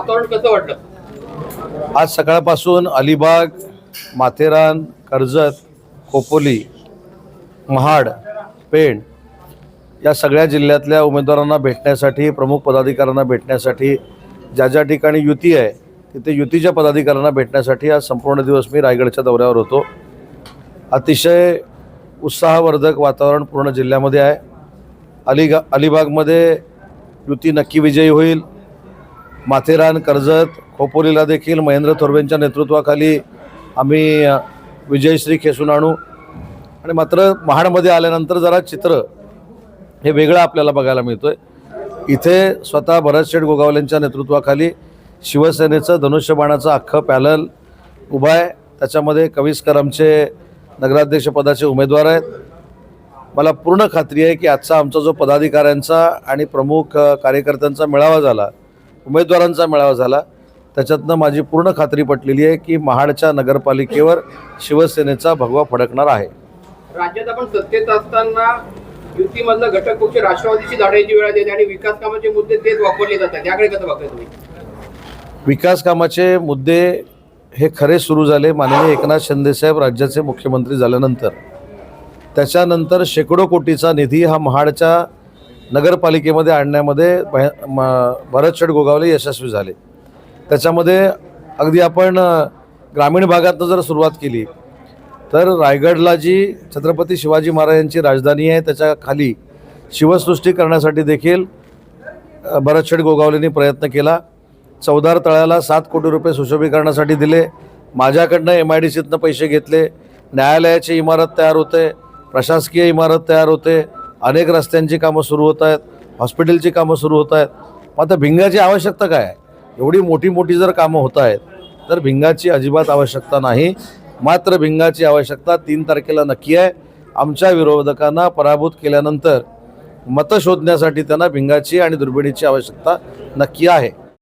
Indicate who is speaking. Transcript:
Speaker 1: कसं वाटलं?
Speaker 2: आज सकाळपासून अलिबाग माथेरान कर्जत खोपोली महाड पेण या सगळ्या जिल्ह्यातल्या उमेदवारांना भेटण्यासाठी प्रमुख पदाधिकाऱ्यांना भेटण्यासाठी ज्या ज्या ठिकाणी युती आहे तिथे युतीच्या पदाधिकाऱ्यांना भेटण्यासाठी आज संपूर्ण दिवस मी रायगडच्या दौऱ्यावर होतो. अतिशय उत्साहवर्धक वातावरण पूर्ण जिल्ह्यामध्ये आहे. अलिगा अलिबागमध्ये युती नक्की विजयी होईल. माथेरान कर्जत खोपोलीला देखील महेंद्र थोरवेंच्या नेतृत्वाखाली आम्ही विजयश्री खेसून आणू. आणि मात्र महाडमध्ये आल्यानंतर जरा चित्र हे वेगळं आपल्याला बघायला मिळतो आहे इथे स्वतः भरत शेठ गोगावलेंच्या नेतृत्वाखाली शिवसेनेचं धनुष्यबाणाचं अख्खं पॅनल उभं आहे. त्याच्यामध्ये कविस्कर आमचे नगराध्यक्षपदाचे उमेदवार आहेत. मला पूर्ण खात्री आहे की आजचा आमचा जो पदाधिकाऱ्यांचा आणि प्रमुख कार्यकर्त्यांचा मेळावा झाला उमेदवारांचा मेळावा झाला. त्याच्यातनं माझी पूर्ण खात्री पटलेली आहे की महाडच्या नगरपालिकेवर शिवसेनेचा भगवा फडकणार आहे.
Speaker 1: राज्यात आपण सत्तेत असताना युतीमधलं घटक पक्ष राष्ट्रवादीची लढाईची वेळ येते आणि विकास कामाचे मुद्दे तेच वापरले जातात. याकडे कसं बघताय तुम्ही?
Speaker 2: विकास कामाचे मुद्दे हे खरे सुरू झाले माननीय एकनाथ शिंदेसाहेब राज्याचे मुख्यमंत्री झाल्यानंतर. त्याच्यानंतर शेकडो कोटीचा निधी हा महाडच्या नगरपालिकेमध्ये आणण्यामध्ये भय- म- भरत शेठ गोगावले यशस्वी झाले. त्याच्यामध्ये अगदी आपण ग्रामीण भागातनं जर सुरुवात केली तर रायगडला जी छत्रपती शिवाजी महाराजांची राजधानी आहे त्याच्याखाली शिवसृष्टी करण्यासाठी देखील भरत शेठ गोगावलेंनी प्रयत्न केला. चौदार तळ्याला सात कोटी रुपये सुशोभीकरणासाठी दिले. माझ्याकडनं एम आय डी सीतनं पैसे घेतले. न्यायालयाची इमारत तयार होते. प्रशासकीय इमारत तयार होते. अनेक रस्त्यांची कामं सुरू होत आहेत हॉस्पिटलची कामं सुरू होत आहेत. मग आता भिंगाची आवश्यकता काय आहे? एवढी मोठी मोठी जर कामं होत आहेत तर भिंगाची अजिबात आवश्यकता नाही. मात्र भिंगाची आवश्यकता तीन तारखेला नक्की आहे. आमच्या विरोधकांना पराभूत केल्यानंतर मतं शोधण्यासाठी त्यांना भिंगाची आणि दुर्बिणीची आवश्यकता नक्की आहे.